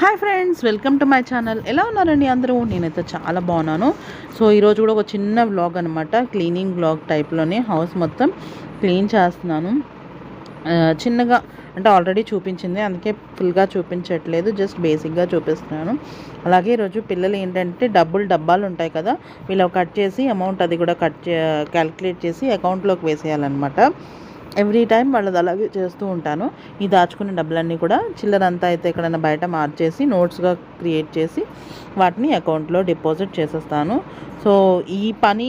Hi friends welcome to my channel ఎలా ఉన్నారండి అందరూ? నేనైతే చాలా బాగున్నాను. సో ఈరోజు కూడా ఒక చిన్న వ్లాగ్ అనమాట క్లీనింగ్ వ్లాగ్ టైప్లోనే హౌస్ మొత్తం క్లీన్ చేస్తున్నాను. చిన్నగా అంటే ఆల్రెడీ చూపించింది. అందుకే ఫుల్గా చూపించట్లేదు. జస్ట్ బేసిక్గా చూపిస్తున్నాను. అలాగే ఈరోజు పిల్లలు ఏంటంటే డబ్బులు డబ్బాలు ఉంటాయి కదా వీళ్ళు కట్ చేసి అమౌంట్ అది కూడా కట్ చే క్యాలిక్యులేట్ చేసి అకౌంట్లోకి వేసేయాలన్నమాట. ఎవ్రీ టైం వాళ్ళది అలాగే చేస్తూ ఉంటాను. ఈ దాచుకునే డబ్బులన్నీ కూడా చిల్లరంతా అయితే ఎక్కడైనా బయట మార్చేసి నోట్స్గా క్రియేట్ చేసి వాటిని అకౌంట్లో డిపాజిట్ చేసేస్తాను. సో ఈ పని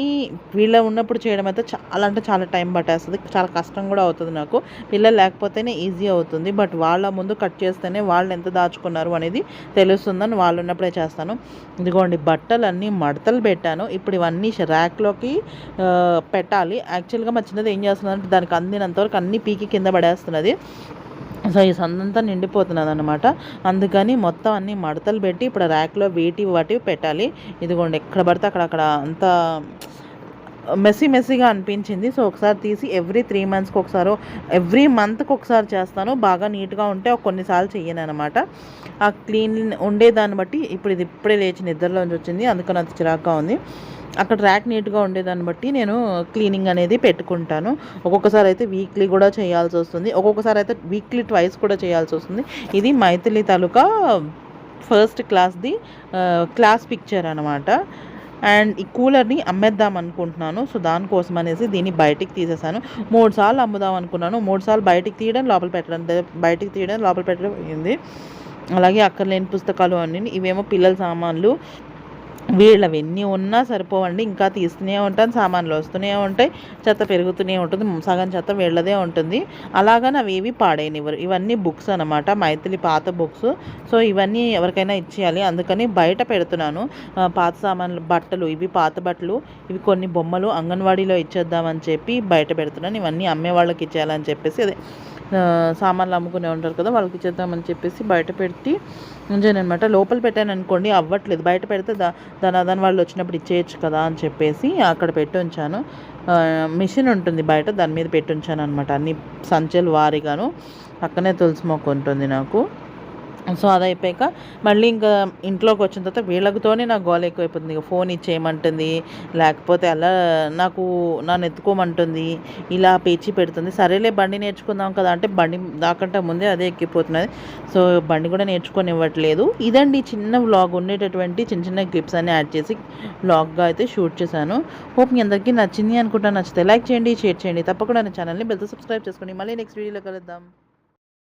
వీళ్ళ ఉన్నప్పుడు చేయడం అయితే చాలా అంటే చాలా టైం పట్టేస్తుంది. చాలా కష్టం కూడా అవుతుంది నాకు. పిల్లలు లేకపోతేనే ఈజీ అవుతుంది. బట్ వాళ్ళ ముందు కట్ చేస్తేనే వాళ్ళు ఎంత దాచుకున్నారు అనేది తెలుస్తుందని వాళ్ళు ఉన్నప్పుడే చేస్తాను. ఇదిగోండి బట్టలు అన్నీ మడతలు పెట్టాను. ఇప్పుడు ఇవన్నీ ర్యాక్లోకి పెట్టాలి. యాక్చువల్గా మా చిన్నది ఏం చేస్తుందంటే దానికి అందినంతవరకు అన్ని పీకి కింద పడేస్తున్నది. సో ఈ సందంతా నిండిపోతున్నది అనమాట అందుకని మొత్తం అన్ని మడతలు పెట్టి ఇప్పుడు ర్యాక్లో వేటి వాటి పెట్టాలి. ఇదిగోండి ఎక్కడ పడితే అక్కడ అక్కడ అంతా మెస్సీ మెస్సీగా అనిపించింది. సో ఒకసారి తీసి ఎవ్రీ త్రీ మంత్స్కి ఒకసారి ఎవ్రీ మంత్కి ఒకసారి చేస్తాను. బాగా నీట్గా ఉంటే కొన్నిసార్లు చెయ్యను అనమాట ఆ క్లీన్ ఉండేదాన్ని బట్టి ఇప్పుడు ఇది ఇప్పుడే లేచి నిద్రలోంచి వచ్చింది. అందుకని అంత చిరాగ్గా ఉంది. అక్కడ ర్యాక్ నీట్గా ఉండేదాన్ని బట్టి నేను క్లీనింగ్ అనేది పెట్టుకుంటాను. ఒక్కొక్కసారి అయితే వీక్లీ కూడా చేయాల్సి వస్తుంది. ఒక్కొక్కసారి అయితే వీక్లీ ట్వైస్ కూడా చేయాల్సి వస్తుంది. ఇది మైథిలి తాలూకా ఫస్ట్ క్లాస్ది క్లాస్ పిక్చర్ అనమాట అండ్ ఈ కూలర్ని అమ్మేద్దాం అనుకుంటున్నాను. సో దానికోసం అనేసి దీన్ని బయటికి తీసేసాను. మూడు సార్లు అమ్ముదాం అనుకున్నాను. మూడు సార్లు బయటికి తీయడం లోపల పెట్టడం బయటికి తీయడం లోపల పెట్టడం అయింది. అలాగే అక్కర్లేని పుస్తకాలు అన్నీ ఇవేమో పిల్లల సామాన్లు వీళ్ళవి ఎన్ని ఉన్నా సరిపోవండి. ఇంకా తీస్తూనే ఉంటాను సామాన్లు వస్తూనే ఉంటాయి చెత్త పెరుగుతూనే ఉంటుంది సగం చెత్త వీళ్ళదే ఉంటుంది. అలాగని అవి ఏవి పాడైనవ్వరు ఇవన్నీ బుక్స్ అనమాట మైథిలి పాత బుక్స్. సో ఇవన్నీ ఎవరికైనా ఇచ్చేయాలి. అందుకని బయట పెడుతున్నాను. పాత సామాన్లు బట్టలు ఇవి పాత బట్టలు ఇవి కొన్ని బొమ్మలు అంగన్వాడీలో ఇచ్చేద్దామని చెప్పి బయట పెడుతున్నాను. ఇవన్నీ అమ్మే వాళ్ళకి ఇచ్చేయాలని చెప్పేసి అదే. సామాన్లు అమ్ముకునే ఉంటారు కదా వాళ్ళకి ఇచ్చేద్దామని చెప్పేసి బయట పెట్టి ఉంచాను అనమాట లోపల పెట్టాను అనుకోండి అవ్వట్లేదు. బయట పెడితే దా దాని దాని వాళ్ళు వచ్చినప్పుడు ఇచ్చేయచ్చు కదా అని చెప్పేసి అక్కడ పెట్టి ఉంచాను. మిషన్ ఉంటుంది బయట దాని మీద పెట్టి ఉంచాను అనమాట అన్ని సంచలు వారిగాను. పక్కనే తులసి మొక్క ఉంటుంది నాకు. సో అది అయిపోయాక మళ్ళీ ఇంకా ఇంట్లోకి వచ్చిన తర్వాత వీళ్ళకితోనే నాకు గోల ఎక్కువైపోతుంది. ఇక ఫోన్ ఇచ్చేయమంటుంది. లేకపోతే అలా నాకు నన్ను ఎత్తుకోమంటుంది. ఇలా పేచి పెడుతుంది. సరేలే బండి నేర్చుకుందాం కదా అంటే బండి దాకంటే ముందే అదే ఎక్కిపోతున్నది. సో బండి కూడా నేర్చుకొని ఇవ్వట్లేదు ఇదండి చిన్న వ్లాగ్. ఉండేటటువంటి చిన్న చిన్న క్లిప్స్ అన్ని యాడ్ చేసి వ్లాగ్గా అయితే షూట్ చేశాను. హోప్ మీ అందరికీ నచ్చింది అనుకుంటా. నచ్చితే లైక్ చేయండి షేర్ చేయండి. తప్పకుండా నా ఛానల్ని బెల్తో సబ్స్క్రైబ్ చేసుకోండి. మళ్ళీ నెక్స్ట్ వీడియోలో కలుద్దాం.